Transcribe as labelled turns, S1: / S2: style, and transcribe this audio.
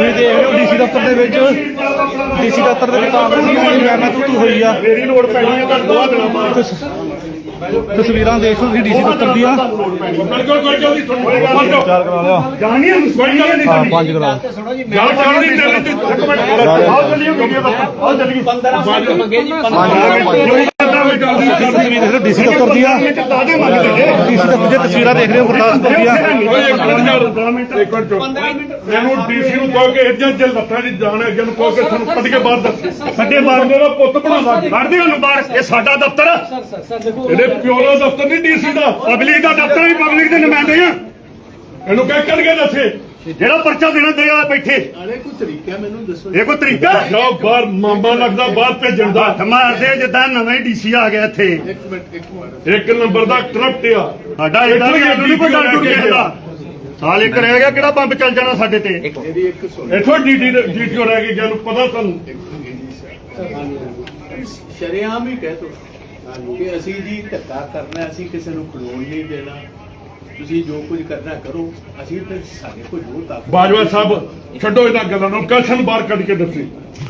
S1: ਤੁਸੀਂ ਦੇਖ ਰਹੇ ਹੋ ਡੀਸੀ ਦਫ਼ਤਰ ਦੇ ਵਿੱਚ। ਡੀਸੀ ਦਫ਼ਤਰ ਦੇ ਵਿੱਚ ਕਾਂਗਰਸ ਦੀ ਮੈਂ ਮੈਂ ਤੂੰ ਹੋਈ ਆ।
S2: ਮੇਰੀ ਲੋੜ ਪੈਣੀ ਹੈ ਤਾਂ ਦੋ ਦਿਨਾਂ ਬਾਅਦ
S1: ਤਸ- ਤਸਵੀਰਾਂ ਦੇਖ ਲਓ ਤੁਸੀਂ ਡੀਸੀ ਦਫ਼ਤਰ ਦੀਆਂ। ਚਾਰ ਕਰਾ ਲਿਆ
S2: ਜਾਣੀ ਹੈ ਕੋਈ ਗੱਲ ਨਹੀਂ।
S1: ਹਾਂ ਪੰਜ ਕਰਾ
S2: ਗੱਲ ਚੱਲਦੀ ਚੱਲਦੀ ਇੱਕ ਮਿੰਟ। ਆਓ ਚੱਲੀਏ ਵੀਡੀਓ ਦਾ ਆਓ ਚੱਲੀਏ। 15
S3: ਮੰਗੇ ਜੀ
S1: ਤਸਵੀਰ ਦੇਖ ਰਹੇ ਹੋ ਡੀਸੀ ਦਫ਼ਤਰ ਦੀਆਂ। ਡੀਸੀ ਦਫ਼ਤਰ ਦੀਆਂ ਤਸਵੀਰਾਂ ਦੇਖ ਰਹੇ ਹੋ ਗੁਰਦਾਸਪੁਰ ਦੀਆਂ।
S2: ਮੈਨੂੰ ਡੀਸੀ ਨੂੰ ਕਹੋ ਕਿ ਇੱਜਾ ਜੇ ਲੱਤਾਂ ਦੀ ਜਾਣ ਅੱਗੇ ਨੂੰ ਕਹੋ ਕਿ ਤੁਹਾਨੂੰ ਕੱਢ ਕੇ ਬਾਹਰ ਦੱਸ। ਸਾਡੇ ਬਾਹਰ ਮੇਰਾ ਪੁੱਤ ਬਣਾਵਾ ਕੱਢਦੇ ਉਹਨੂੰ ਬਾਹਰ। ਇਹ ਸਾਡਾ ਦਫ਼ਤਰ ਆ। ਇਹਦੇ ਪਿਓ ਦਾ ਦਫ਼ਤਰ ਨਹੀਂ ਡੀਸੀ ਦਾ। ਪਬਲਿਕ ਦਾ ਦਫ਼ਤਰ ਹੀ ਪਬਲਿਕ ਦੇ ਨੁਮਾਇੰਦੇ ਆ। ਇਹਨੂੰ ਕਹਿ ਕੱਢ ਕੇ ਦੱਸੇ। ਜਿਹੜਾ ਪਰਚਾ ਦੇਣਾ ਦੇ ਆ ਬੈਠੇ।
S3: ਅਰੇ ਕੋਈ ਤਰੀਕਾ ਮੈਨੂੰ ਦੱਸੋ
S2: ਇਹ ਕੋਈ ਤਰੀਕਾ? ਜਾਓ ਬਾਹਰ ਮਾਮਾ ਲੱਗਦਾ ਬਾਹਰ ਭੇਜਣ ਦਾ। ਹੱਥ ਮਾਰਦੇ ਜਿੱਦਾਂ ਨਵਾਂ ਡੀਸੀ ਆ ਗਿਆ ਇੱਥੇ।
S3: ਇੱਕ ਮਿੰਟ ਇੱਕ ਮਿੰਟ।
S2: ਇੱਕ ਨੰਬਰ ਦਾ ਕਰਪਟ ਆ। ਸਾਡਾ ਇਹਦਾ ਵੀ ਨਹੀਂ ਕੋਈ ਡਰ ਡੁਰ ਕਿਸੇ ਦਾ ਸਾਲ ਇੱਕ ਰਹਿ ਗਿਆ ਕਿਹੜਾ ਬੰਬ ਚੱਲ ਜਾਣਾ ਸਾਡੇ ਤੇ?
S3: ਮੇਰੀ ਇੱਕ ਸੁਣ।
S2: ਇੱਥੋਂ ਡੀਟੀ ਡੀਟੀਓ ਰਹਿ ਗਈ ਜਾਨੂੰ ਪਤਾ ਤੁਹਾਨੂੰ
S3: ਸ਼ਰੇਆਮ ਹੀ ਕਹਿ ਤੋ ਕਿ ਅਸੀਂ ਜੀ ਧੱਕਾ ਕਰਨਾ ਅਸੀਂ ਕਿਸੇ ਨੂੰ ਖਲੋਣ ਨਹੀਂ ਦੇਣਾ। ਤੁਸੀਂ ਜੋ ਕੁਝ ਕਰਨਾ ਕਰੋ ਅਸੀਂ ਤੇ ਸਾਡੇ ਕੋਲ ਜੋ ਤਾਕਤ
S2: ਬਾਜਵਾ ਸਾਹਿਬ ਛੱਡੋ ਇਹਨਾਂ ਗੱਲਾਂ ਨੂੰ ਕੱਲ ਸਾਨੂੰ ਬਾਹਰ ਕੱਢ ਕੇ ਦੱਸੀ।